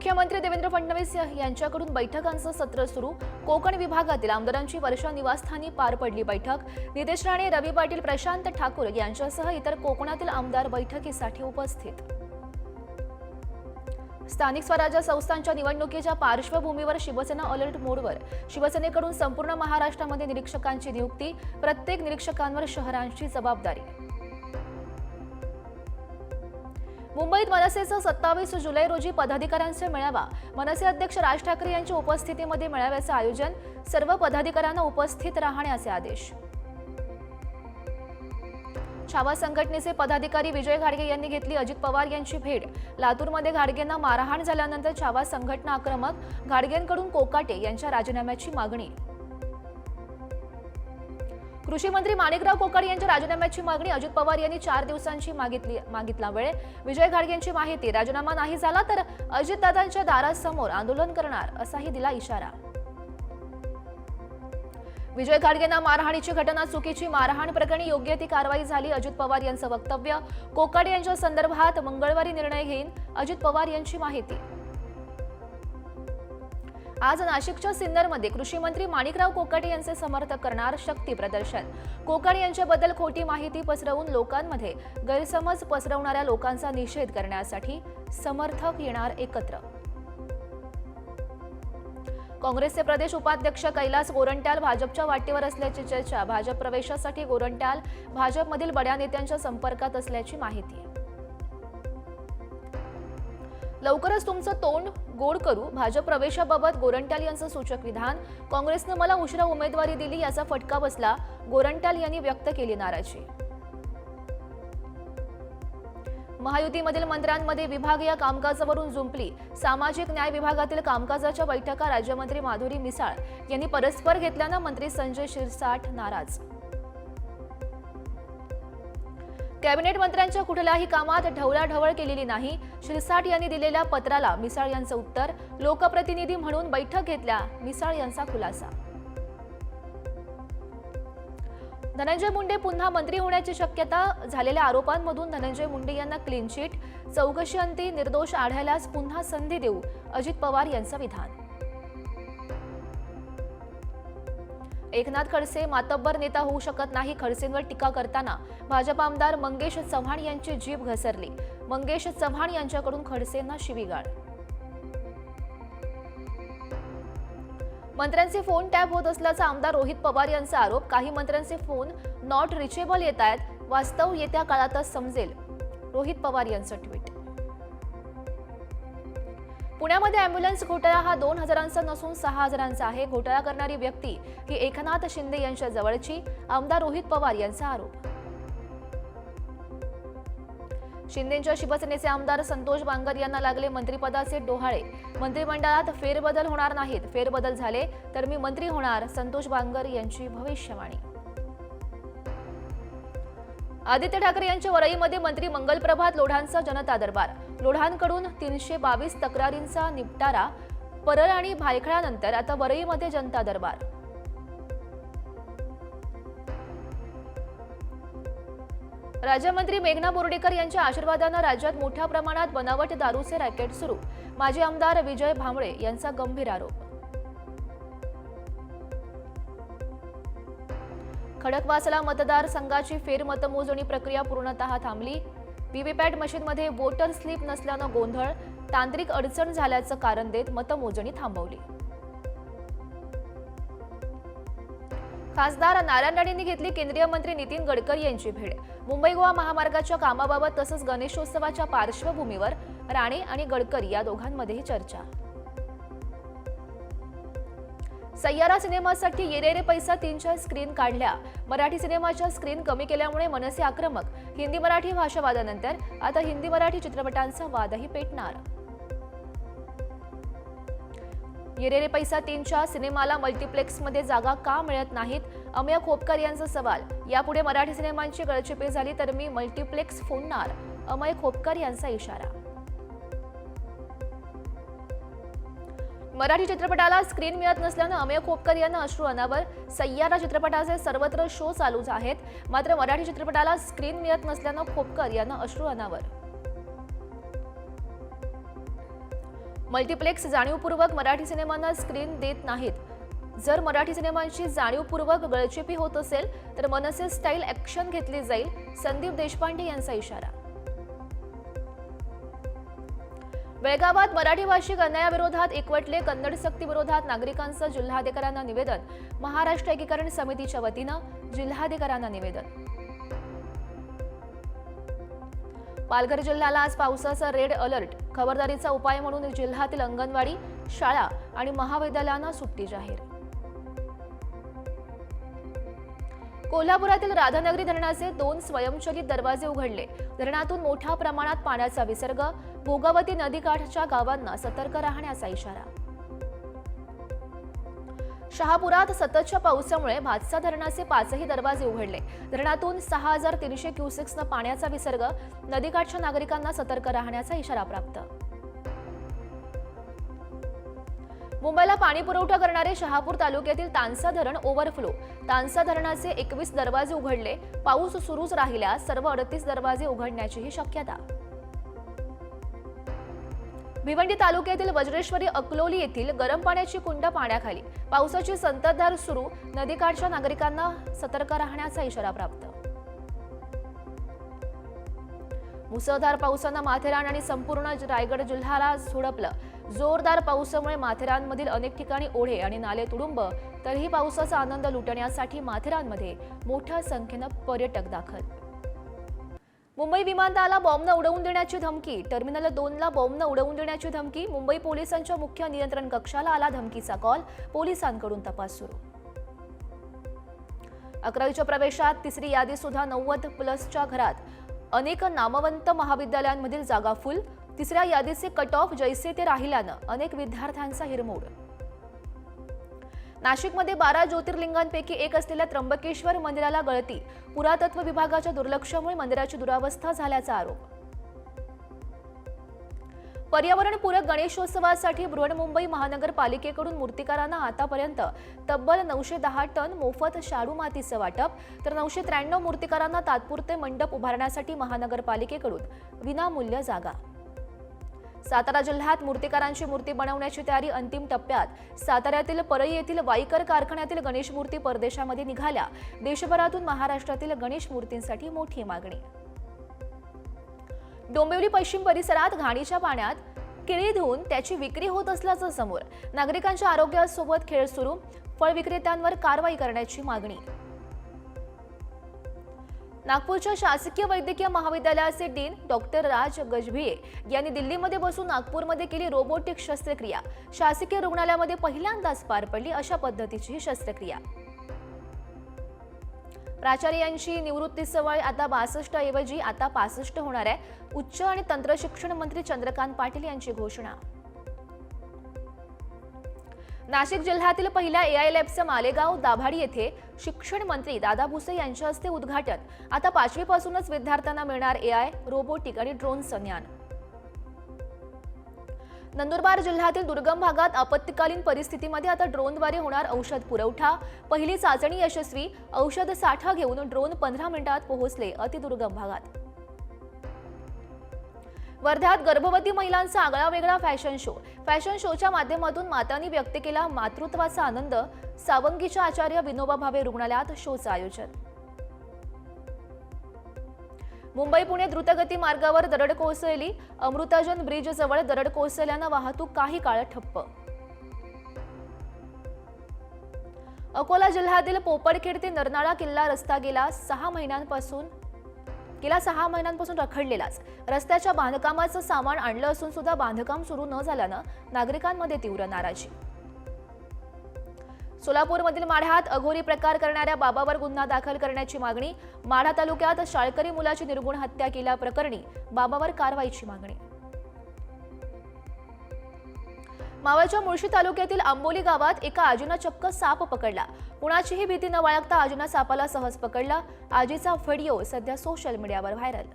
मुख्यमंत्री देवेंद्र फडणवीस यांच्याकडून बैठकांचं सत्र सुरू. कोकण विभागातील आमदारांची वर्षा निवासस्थानी पार पडली बैठक. नितेश राणे रवी पाटील प्रशांत ठाकूर यांच्यासह इतर कोकणातील आमदार बैठकीसाठी उपस्थित. स्थानिक स्वराज्य संस्थांच्या निवडणुकीच्या पार्श्वभूमीवर शिवसेना अलर्ट मोडवर. शिवसेनेकडून संपूर्ण महाराष्ट्रामध्ये निरीक्षकांची नियुक्ती. प्रत्येक निरीक्षकांवर शहरांची जबाबदारी. मुंबईत मनसेचा सत्तावीस जुलै रोजी पदाधिकाऱ्यांचा मेळावा. मनसे अध्यक्ष राज ठाकरे यांच्या उपस्थितीमध्ये मेळाव्याचं आयोजन. सर्व पदाधिकाऱ्यांना उपस्थित राहण्याचे आदेश. छावा संघटनेचे पदाधिकारी विजय घाडगे यांनी घेतली अजित पवार यांची भेट. लातूरमध्ये घाडगेंना मारहाण झाल्यानंतर छावा संघटना आक्रमक. घाडगेंकडून कोकाटे यांच्या राजीनाम्याची मागणी. कृषी मंत्री माणिकराव कोकाटे यांच्या राजीनाम्याची मागणी अजित पवार यांनी चार दिवसांची मागितली मागितला वेळ विजय घाडगेंची माहिती राजीनामा नाही झाला तर अजितदादांच्या दारासमोर आंदोलन करणार असाही दिला इशारा. विजय घाडगेंना मारहाणीची घटना चुकीची मारहाण प्रकरणी योग्य ती कारवाई झाली अजित पवार यांचं वक्तव्य. कोकाटे यांच्या संदर्भात मंगळवारी निर्णय घेईन अजित पवार यांची माहिती. आज नाशिकच्या सिन्नरमध्ये कृषी मंत्री माणिकराव कोकाटे यांचे समर्थक करणार शक्ती प्रदर्शन. कोकाटे यांच्याबद्दल खोटी माहिती पसरवून लोकांमध्ये गैरसमज पसरवणाऱ्या लोकांचा निषेध करण्यासाठी समर्थक येणार एकत्र. काँग्रेसचे प्रदेश उपाध्यक्ष कैलास गोरंट्याल भाजपच्या वाटेवर असल्याची चर्चा. भाजप प्रवेशासाठी गोरंट्याल भाजपमधील बड्या नेत्यांच्या संपर्कात असल्याची माहिती. लवकरच तुमचं तोंड गोड करू. भाजप प्रवेशाबाबत गोरंट्याल यांचं सूचक विधान. काँग्रेसनं मला उशिरा उमेदवारी दिली याचा फटका बसला. गोरंट्याल यांनी व्यक्त केली नाराजी. महायुतीमधील मंत्र्यांमध्ये विभागीय कामकाजावरून जुंपली सामाजिक न्याय विभागातील कामकाजाच्या बैठका राज्यमंत्री माधुरी मिसाळ यांनी परस्पर घेतल्यानं मंत्री संजय शिरसाठ नाराज. कॅबिनेट मंत्र्यांच्या कुठल्याही कामात ढवळाढवळ केलेली नाही. शिरसाट यांनी दिलेल्या पत्राला मिसाळ यांचं उत्तर. लोकप्रतिनिधी म्हणून बैठक घेतल्या मिसाळ यांचा खुलासा. धनंजय मुंडे पुन्हा मंत्री होण्याची शक्यता झालेल्या आरोपांमधून धनंजय मुंडे यांना क्लीन चिट चौकशी अंती निर्दोष आढळल्यास पुन्हा संधी देऊ. अजित पवार यांचं विधान. एकनाथ खडसे मातब्बर नेता होऊ शकत नाही खडसेंवर टीका करताना भाजप आमदार मंगेश चव्हाण यांची जीभ घसरली. मंगेश चव्हाण यांच्याकडून खडसेंना शिवीगाळ. मंत्र्यांचे फोन टॅप होत असल्याचा आमदार रोहित पवार यांचा आरोप. काही मंत्र्यांचे फोन नॉट रिचेबल येत आहेत. वास्तव येत्या काळातच समजेल. रोहित पवार यांचं ट्विट. पुण्यामध्ये अँब्युलन्स घोटाळा हा दोन हजारांचा नसून सहा हजारांचा आहे. घोटाळा करणारी व्यक्ती ही एकनाथ शिंदे यांच्या जवळची. आमदार रोहित पवार यांचा आरोप. शिंदेच्या शिवसेनेचे आमदार संतोष बांगर यांना लागले मंत्रिपदाचे डोहाळे. मंत्रिमंडळात फेरबदल होणार नाहीत. फेरबदल झाले तर मी मंत्री होणार संतोष बांगर यांची भविष्यवाणी. आदित्य ठाकरे यांच्या वरईमध्ये मंत्री मंगलप्रभात लोढांचा जनता दरबार. लोढांकडून तीनशे बावीस तक्रारींचा निपटारा परळ आणि भायखळानंतर आता वरईमध्ये जनता दरबार. राज्यमंत्री मेघना बोर्डीकर यांच्या आशीर्वादानं राज्यात मोठ्या प्रमाणात बनावट दारूचे रॅकेट सुरू. माजी आमदार विजय भांबळे यांचा गंभीर आरोप. खडकवासला मतदारसंघाची फेरमतमोजणी प्रक्रिया पूर्णतः थांबली. व्हीव्हीपॅट मशीनमध्ये वोटर स्लिप नसल्यानं गोंधळ तांत्रिक अडचण झाल्याचं कारण देत मतमोजणी थांबवली. खासदार नारायण राणेंनी घेतली केंद्रीय मंत्री नितीन गडकरी यांची भेट. मुंबई गोवा महामार्गाच्या कामाबाबत तसंच गणेशोत्सवाच्या पार्श्वभूमीवर राणे आणि गडकरी या दोघांमध्येही चर्चा. सय्यारा सिनेमासाठी येरेरे पैसा तीनच्या स्क्रीन काढल्या. मराठी सिनेमाच्या स्क्रीन कमी केल्यामुळे मनसे आक्रमक. हिंदी मराठी भाषावादानंतर आता हिंदी मराठी चित्रपटांचा वादही पेटणार. येरेरे पैसा तीनच्या सिनेमाला मल्टिप्लेक्समध्ये जागा का मिळत नाहीत? अमय खोपकर यांचा सवाल. यापुढे मराठी सिनेमांची गळचिपे झाली तर मी मल्टिप्लेक्स फोडणार. अमय खोपकर यांचा इशारा. मराठी चित्रपटाला स्क्रीन मिळत नसल्यानं अमेय खोपकर यांना अश्रू अनावर. सय्यारा चित्रपटाचे सर्वत्र शो चालूच आहेत. मात्र मराठी चित्रपटाला स्क्रीन मिळत नसल्यानं खोपकर यांना अश्रू अनावर. मल्टिप्लेक्स जाणीवपूर्वक मराठी सिनेमांना स्क्रीन देत नाहीत. जर मराठी सिनेमांची जाणीवपूर्वक गळचेपी होत असेल तर मनसे स्टाईल ॲक्शन घेतली जाईल. संदीप देशपांडे यांचा इशारा. बेळगावात मराठी भाषिक अन्यायाविरोधात एकवटले कन्नड सक्ती विरोधात नागरिकांचं जिल्हाधिकाऱ्यांना निवेदन. महाराष्ट्र एकीकरण समितीच्या वतीनं जिल्हाधिकाऱ्यांना निवेदन. पालघर जिल्ह्याला आज पावसाचा रेड अलर्ट. खबरदारीचा उपाय म्हणून जिल्ह्यातील अंगणवाडी शाळा आणि महाविद्यालयांना सुट्टी जाहीर. कोल्हापुरातील राधानगरी धरणाचे दोन स्वयंचलित दरवाजे उघडले. धरणातून मोठ्या प्रमाणात पाण्याचा विसर्ग भोगावती नदीकाठच्या गावांना सतर्क राहण्याचा इशारा. शहापुरात सततच्या पावसामुळे भातसा धरणाचे पाचही दरवाजे उघडले. धरणातून सहा हजार तीनशे क्युसेक्सनं पाण्याचा विसर्ग नदीकाठच्या नागरिकांना सतर्क राहण्याचा इशारा प्राप्त. मुंबईला पाणी पुरवठा करणारे शहापूर तालुक्यातील तानसा धरण ओव्हरफ्लो तानसा धरणाचे एकवीस दरवाजे उघडले. पाऊस सुरूच राहिल्यास सर्व अडतीस दरवाजे उघडण्याचीही शक्यता. भिवंडी तालुक्यातील वज्रेश्वरी अकलोली येथील गरम पाण्याची कुंड पाण्याखाली. पावसाची संततधार सुरू. नदीकाठच्या नागरिकांना सतर्क राहण्याचा इशारा प्राप्त. मुसळधार पावसानं माथेरान आणि संपूर्ण रायगड जिल्ह्याला झोडपलं. जोरदार पावसामुळे माथेरानमधील अनेक ठिकाणी ओढे आणि नाले तुडुंब तरीही पावसाचा आनंद लुटण्यासाठी माथेरानमध्ये मोठ्या संख्येनं पर्यटक दाखल. मुंबई विमानतळाला बॉम्बनं उडवून देण्याची धमकी. टर्मिनल दोनला बॉम्बनं उडवून देण्याची धमकी. मुंबई पोलिसांच्या मुख्य नियंत्रण कक्षाला आला धमकीचा कॉल. पोलिसांकडून तपास सुरू. अकरावीच्या प्रवेशात तिसरी यादी सुद्धा नव्वद प्लसच्या घरात. अनेक नामवंत महाविद्यालयांमधील जागा फुल तिसऱ्या यादीचे कट ऑफ जैसे ते राहिल्यानं अनेक विद्यार्थ्यांचा हिरमोड. नाशिकमध्ये बारा ज्योतिर्लिंगांपैकी एक असलेल्या त्र्यंबकेश्वर मंदिराला गळती पुरातत्व विभागाच्या दुर्लक्षामुळे मंदिराची दुरावस्था झाल्याचा आरोप. पर्यावरणपूरक गणेशोत्सवासाठी बृहन्मुंबई महानगरपालिकेकडून मूर्तिकारांना आतापर्यंत तब्बल नऊशे दहा टन मोफत शाडू मातीचं वाटप तर नऊशे त्र्याण्णव मूर्तिकारांना तात्पुरते मंडप उभारण्यासाठी महानगरपालिकेकडून विनामूल्य जागा. सातारा जिल्ह्यात मूर्तिकारांची मूर्ती बनवण्याची तयारी अंतिम टप्प्यात. साताऱ्यातील परळी येथील वाईकर कारखान्यातील गणेश मूर्ती परदेशामध्ये निघाल्या. देशभरातून महाराष्ट्रातील गणेश मूर्तींसाठी मोठी मागणी. डोंबिवली पश्चिम परिसरात घाणीच्या पाण्यात केळी धुवून त्याची विक्री होत असल्याचं समोर नागरिकांच्या आरोग्यासोबत खेळ सुरू फळ विक्रेत्यांवर कारवाई करण्याची मागणी. नागपूरच्या शासकीय वैद्यकीय महाविद्यालयाचे डीन डॉक्टर राज गजभिये यांनी दिल्लीमध्ये बसून नागपूरमध्ये केली रोबोटिक शस्त्रक्रिया. शासकीय रुग्णालयामध्ये पहिल्यांदाच पार पडली अशा पद्धतीची ही शस्त्रक्रिया. प्राचार्यांची निवृत्ती सवय आता बासष्ट ऐवजी आता पासष्ट होणार आहे. उच्च आणि तंत्रशिक्षण मंत्री चंद्रकांत पाटील यांची घोषणा. नाशिक जिल्ह्यातील पहिल्या एआय लॅबचं मालेगाव दाभाडी येथे शिक्षण मंत्री दादा भुसे यांच्या हस्ते उद्घाटन. आता पाचवीपासूनच विद्यार्थ्यांना मिळणार एआय रोबोटिक आणि ड्रोनचं ज्ञान नंदुरबार जिल्ह्यातील दुर्गम भागात आपत्कालीन परिस्थितीमध्ये आता ड्रोनद्वारे होणार औषध पुरवठा. पहिली चाचणी यशस्वी औषध साठा घेऊन ड्रोन पंधरा मिनिटात पोहोचले अतिदुर्गम भागात. वर्ध्यात गर्भवती महिलांचा आगळा वेगळा फॅशन शो. फॅशन शोच्या माध्यमातून मातांनी व्यक्त केला मातृत्वाचा आनंद. सावंगीच्या आचार्य विनोबा भावे रुग्णालयात शोचं आयोजन. मुंबई पुणे द्रुतगती मार्गावर दरड कोसळली. अमृताजन ब्रिज जवळ दरड कोसळल्यानं वाहतूक काही काळ ठप्प. अकोला जिल्ह्यातील पोपडखेड ते नरनाळा किल्ला रस्ता गेला सहा महिन्यांपासून गेल्या सहा महिन्यांपासून रखडलेलाच. रस्त्याच्या बांधकामाचं सामान आणलं असून सुद्धा बांधकाम सुरू न झाल्यानं नागरिकांमध्ये तीव्र नाराजी. सोलापूरमधील माढ्यात अघोरी प्रकार करणाऱ्या बाबावर गुन्हा दाखल करण्याची मागणी माढा तालुक्यात शाळकरी मुलाची निर्गुण हत्या केल्याप्रकरणी बाबावर कारवाईची मागणी. मावळच्या मुळशी तालुक्यातील आंबोली गावात एका आजीनं चक्क साप पकडला. कुणाचीही भीती न बाळगता आजीनं सापाला सहज पकडला. आजीचा व्हिडिओ सध्या सोशल मीडियावर व्हायरल.